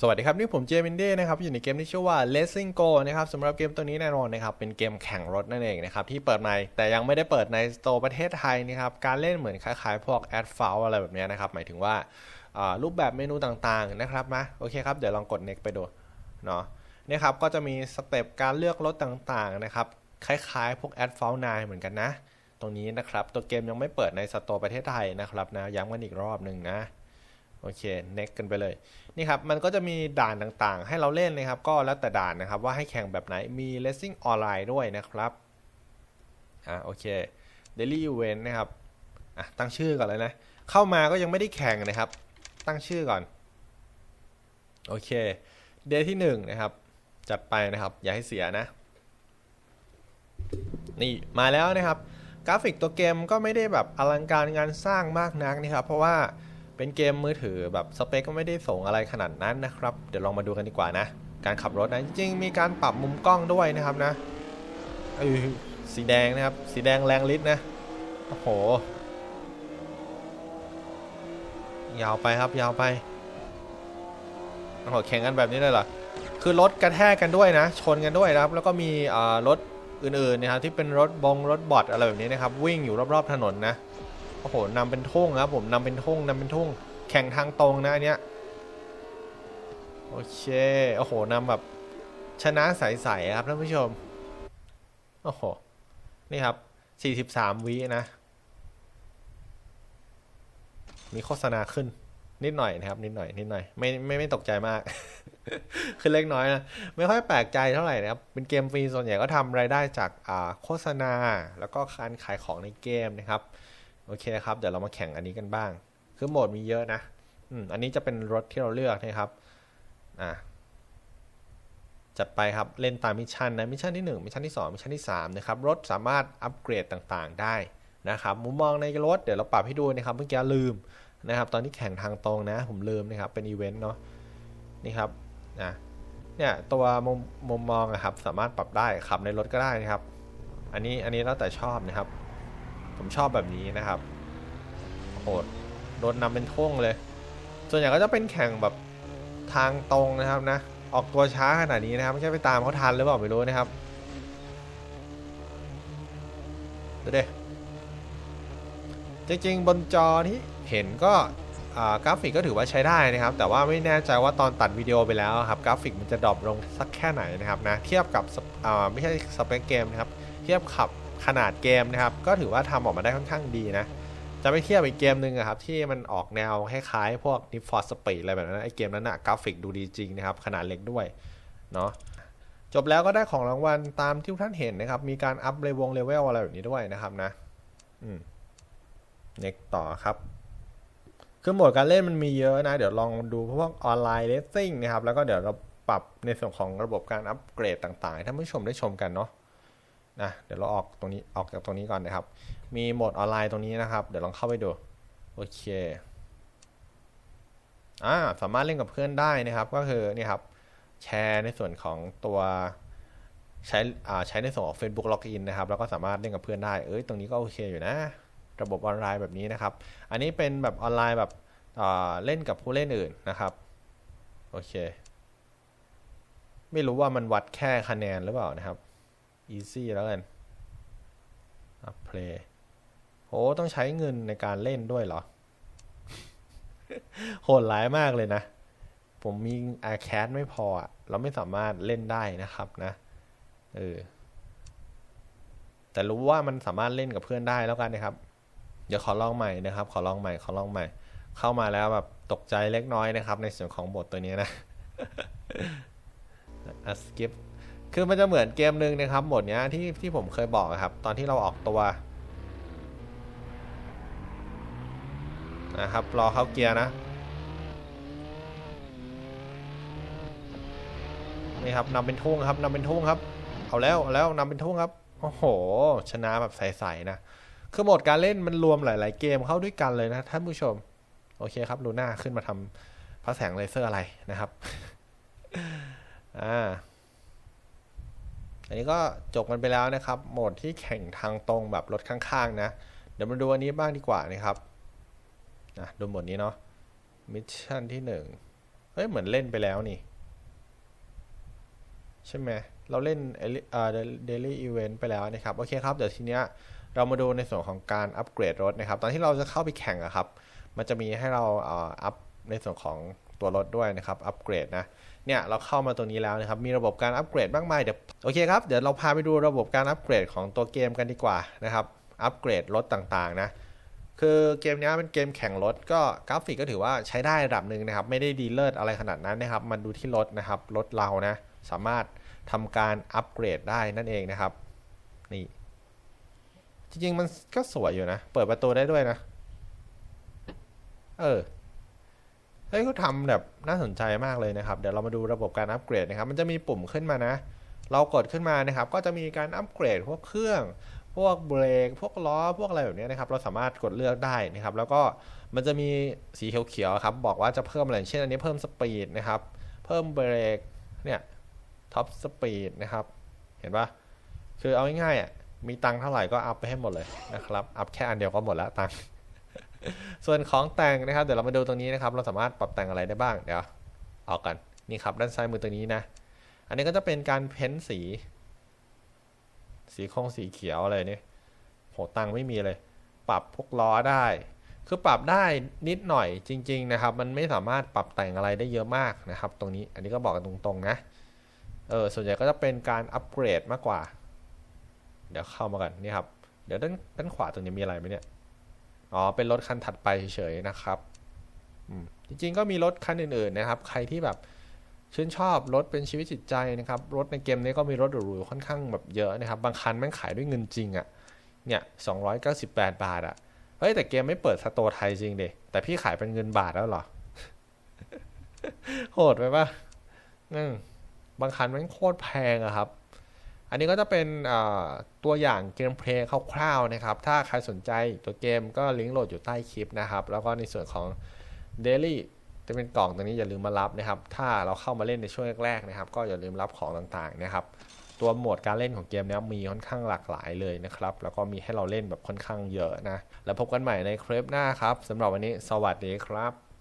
สวัสดีครับ นี่ผมเจมินเด้นะครับ อยู่ในเกมที่ชื่อว่า Racing Go นะครับสำหรับเกมตัวนี้แน่นอนนะครับเป็นเกมแข่งรถนั่นเองนะครับที่เปิดใหม่แต่ยังไม่ได้เปิดในสโตร์ประเทศไทยนะครับการเล่นเหมือนคล้ายๆพวก Ad f o u อะไรแบบนี้นะครับ หมายถึงว่ารูปแบบเมนูต่างๆนะครับมาโอเคครับ เดี๋ยวลองกด next ไปดูเนาะเนี่ยครับก็จะมีสเต็ปการเลือกรถต่างๆนะครับคล้ายๆ พวก Ad f o u 9เหมือนกันนะ ตรงนี้นะครับตัวเกมยังไม่เปิดในสโตร์ประเทศไทยนะครับนะย้ำกันอีกรอบหนึ่งนะ โอเค next กันไปเลย นี่ครับ มันก็จะมีด่านต่างๆ ให้เราเล่นนะครับ ก็แล้วแต่ด่านนะครับ ว่าให้แข่งแบบไหน มี racing ออนไลน์ด้วยนะครับ อ่าโอเค daily event นะครับ อะตั้งชื่อก่อนเลยนะ เข้ามาก็ยังไม่ได้แข่งนะครับ ตั้งชื่อก่อน โอเค day ที่หนึ่งนะครับ จัดไปนะครับ อย่าให้เสียนะ นี่มาแล้วนะครับ กราฟิกตัวเกมก็ไม่ได้แบบอลังการงานสร้างมากนักนะครับ เพราะว่า เป็นเกมมือถือแบบสเปคก็ไม่ได้สูงอะไรขนาดนั้นนะครับ เดี๋ยวลองมาดูกันดีกว่านะ การขับรถนะจริงมีการปรับมุมกล้องด้วยนะครับนะอสีแดงนะครับ สีแดงแรงฤทธิ์นะ โอ้โห ยาวไปครับยาวไปโอ้โหแข่งกันแบบนี้เลยเหรอ คือรถกระแทกกันด้วยนะ ชนกันด้วยนะครับ แล้วก็มีรถอื่นๆนะครับที่เป็นรถบงรถบอทอะไรแบบนี้นะครับ วิ่งอยู่รอบๆถนนนะ โอ้โหนำเป็นทุ่งครับผมนำเป็นทุ่งนำเป็นทุ่ง แข่งทางตรงนะอันเนี้ยโอเคโอ้โหนำแบบชนะใสๆครับท่านผู้ชมโอ้โหนี่ครับ 43 วินะ มีโฆษณาขึ้น นิดหน่อยนะครับ นิดหน่อย นิดหน่อย ไม่ไม่ไม่ตกใจมาก คือเล็กน้อยนะ ไม่ค่อยแปลกใจเท่าไหร่นะครับ เป็นเกมฟรีส่วนใหญ่ก็ทำรายได้จากอ่าโฆษณา แล้วก็การขายของในเกมนะครับ โอเคครับ เดี๋ยวเรามาแข่งอันนี้กันบ้าง คือโหมดมีเยอะนะ อืม อันนี้จะเป็นรถที่เราเลือกนะครับ อะ จัดไปครับ เล่นตามมิชชั่นนะ มิชชั่นที่1มิชชั่นที่2มิชชั่นที่3นะครับ รถสามารถอัปเกรดต่างๆ ได้นะครับ มุมมองในรถ เดี๋ยวเราปรับให้ดูนะครับ เมื่อกี้ลืมนะครับ ตอนที่แข่งทางตรงนะ ผมลืมนะครับ เป็นอีเวนต์เนาะ นี่ครับ นะ เนี่ย ตัวมุมมุมมองอะครับ สามารถปรับได้ ขับในรถก็ได้นะครับ อันนี้ อันนี้แล้วแต่ชอบนะครับ ผมชอบแบบนี้นะครับโหดโดนนำเป็นท่งเลย ส่วนใหญ่ก็จะเป็นแข่งแบบทางตรงนะครับนะ ออกตัวช้าขนาดนี้นะครับ ไม่ใช่ไปตามเขาทันหรือเปล่าไม่รู้นะครับดูดิจริงๆบนจอที่เห็นก็กราฟิกก็ถือว่าใช้ได้นะครับ แต่ว่าไม่แน่ใจว่าตอนตัดวิดีโอไปแล้วครับกราฟิกมันจะดรอปลงสักแค่ไหนนะครับนะเทียบกับไม่ใช่สเปคเกมนะครับ เทียบกับ ขนาดเกมนะครับ ก็ถือว่าทำออกมาได้ค่อนข้างดีนะ จะไปเทียบอีกเกมหนึ่งอะครับ ที่มันออกแนวคล้ายๆพวก Need for Speed อะไรแบบนั้นไอเกมนั้นอะกราฟิกดูดีจริงนะครับ ขนาดเล็กด้วยเนาะจบแล้วก็ได้ของรางวัลตามที่ทุกท่านเห็นนะครับ มีการอัพเลเวลเลเวลอะไรแบบนี้ด้วยนะครับนะอืม next ต่อครับคือโหมดการเล่นมันมีเยอะนะ เดี๋ยวลองดูพวกออนไลน์เลสซิ่งนะครับ แล้วก็เดี๋ยวเราปรับในส่วนของระบบการอัปเกรดต่างๆให้ท่านผู้ชมได้ชมกันเนาะ นะเดี๋ยวเราออกตรงนี้ออกจากตรงนี้ก่อนนะครับ มีโหมดออนไลน์ตรงนี้นะครับ เดี๋ยวลองเข้าไปดูโอเคอ่าสามารถเล่นกับเพื่อนได้นะครับ ก็คือนี่ครับแชร์ในส่วนของตัวใช้อ่าใช้ในส่วนของ Facebook Login นะครับ แล้วก็สามารถเล่นกับเพื่อนได้เอ้ยตรงนี้ก็โอเคอยู่นะ ระบบออนไลน์แบบนี้นะครับ อันนี้เป็นแบบออนไลน์แบบอ่าเล่นกับผู้เล่นอื่นนะครับโอเค ไม่รู้ว่ามันวัดแค่คะแนนหรือเปล่านะครับ easy แล้วกัน up play โหต้องใช้เงินในการเล่นด้วยเหรอ โหดร้ายมากเลยนะ ผมมี a r c a d ไม่พออะเราไม่สามารถเล่นได้นะครับนะ เออ แต่รู้ว่ามันสามารถเล่นกับเพื่อนได้แล้วกันนะครับ เดี๋ยวขอลองใหม่นะครับ ขอลองใหม่ ขอลองใหม่ เข้ามาแล้วแบบตกใจเล็กน้อยนะครับ ในส่วนของบทตัวนี้นะอะ skip คือมันจะเหมือนเกมหนึ่งนะครับโหมดเนี้ยที่ที่ผมเคยบอกครับ ตอนที่เราออกตัวนะครับรอเข้าเกียร์นะนี่ครับนำเป็นทุ่งครับนำเป็นทุ่งครับ เอาแล้วเอาแล้วนำเป็นทุ่งครับโอ้โห ชนะแบบใสๆนะคือโหมดการเล่นมันรวมหลาย ๆ เกมเข้าด้วยกันเลยนะท่านผู้ชม โอเคครับลูน่าขึ้นมาทำพระแสงเลเซอร์อะไรนะครับ อ่า อันนี้ก็จบกันไปแล้วนะครับ โหมดที่แข่งทางตรงแบบรถข้างๆนะ เดี๋ยวมาดูอันนี้บ้างดีกว่านะครับนะดูโหมดนี้เนาะ มิชชั่นที่หนึ่งเฮ้ย เหมือนเล่นไปแล้วนี่ ใช่ไหม เราเล่นเอ่อ daily event ไปแล้วนะครับ โอเคครับ เดี๋ยวทีเนี้ยเรามาดูในส่วนของการอัปเกรดรถนะครับ ตอนที่เราจะเข้าไปแข่งอะครับ มันจะมีให้เราอัพในส่วนของ ตัวรถด้วยนะครับ อัปเกรดนะ เนี่ยเราเข้ามาตัวนี้แล้วนะครับ มีระบบการอัปเกรดมากมาย เดี๋ยวโอเคครับ เดี๋ยวเราพาไปดูระบบการอัปเกรดของตัวเกมกันดีกว่านะครับ อัปเกรดรถต่างๆนะ คือเกมนี้เป็นเกมแข่งรถก็กราฟิกก็ถือว่าใช้ได้ระดับหนึ่งนะครับ ไม่ได้ดีเลิศอะไรขนาดนั้นนะครับ มันดูที่รถนะครับ รถเรานะ สามารถทำการอัปเกรดได้นั่นเองนะครับ นี่ จริงๆมันก็สวยอยู่นะ เปิดประตูได้ด้วยนะ เออ ฮ้ยเขาทำแบบน่าสนใจมากเลยนะครับ เดี๋ยวเรามาดูระบบการอัปเกรดนะครับ มันจะมีปุ่มขึ้นมานะ เรากดขึ้นมานะครับ ก็จะมีการอัปเกรดพวกเครื่อง พวกเบรก พวกล้อ พวกอะไรแบบนี้นะครับ เราสามารถกดเลือกได้นะครับ แล้วก็มันจะมีสีเขียวๆครับ บอกว่าจะเพิ่มอะไร เช่นอันนี้เพิ่มสปีดนะครับ เพิ่มเบรก เนี่ย ท็อปสปีดนะครับ เห็นปะคือเอาง่ายๆอะ มีตังค์เท่าไหร่ก็อัพไปให้หมดเลยนะครับ อัพแค่อันเดียวก็หมดแล้วตังค์ ส่วนของแต่งนะครับ เดี๋ยวเรามาดูตรงนี้นะครับ เราสามารถปรับแต่งอะไรได้บ้าง เดี๋ยวออกกันนี่ครับ ด้านซ้ายมือตรงนี้นะ อันนี้ก็จะเป็นการเพ้นสี สีคงสีเขียวอะไรนี่โหตังไม่มีเลย ปรับพวกล้อได้ คือปรับได้นิดหน่อยจริง ๆ นะครับ มันไม่สามารถปรับแต่งอะไรได้เยอะมากนะครับ ตรงนี้ อันนี้ก็บอกกันตรงๆนะ เออ ส่วนใหญ่ก็จะเป็นการอัปเกรดมากกว่า เดี๋ยวเข้ามากันนี่ครับ เดี๋ยวด้านด้านขวาตรงนี้มีอะไรไหมเนี่ย อ๋อ เป็นรถคันถัดไปเฉยๆนะครับจริงๆก็มีรถคันอื่นๆนะครับ ใครที่แบบชื่นชอบรถเป็นชีวิตจิตใจนะครับ รถในเกมนี้ก็มีรถหรูๆค่อนข้างแบบเยอะนะครับ บางคันแม่งขายด้วยเงินจริงอะ่ะ เนี่ยสองร้อยเก้าสิบแปดบาทอะ่ะ เฮ้ย แต่เกมไม่เปิดสโตร์ไทยจริงเดแต่พี่ขายเป็นเงินบาทแล้วเหรอ โหดไปปะอืมบางคันแมันโคตรแพงอะครับ อันนี้ก็จะเป็นตัวอย่างเกมเพลย์คร่าวๆนะครับ ถ้าใครสนใจตัวเกมก็ลิงก์โหลดอยู่ใต้คลิปนะครับ แล้วก็ในส่วนของ Daily จะเป็นกล่องตรงนี้อย่าลืมมารับนะครับ ถ้าเราเข้ามาเล่นในช่วงแรกๆนะครับ ก็อย่าลืมรับของต่างๆนะครับ ตัวโหมดการเล่นของเกมนี้มีค่อนข้างหลากหลายเลยนะครับ แล้วก็มีให้เราเล่นแบบค่อนข้างเยอะนะ แล้วพบกันใหม่ในคลิปหน้าครับสำหรับวันนี้ สวัสดีครับ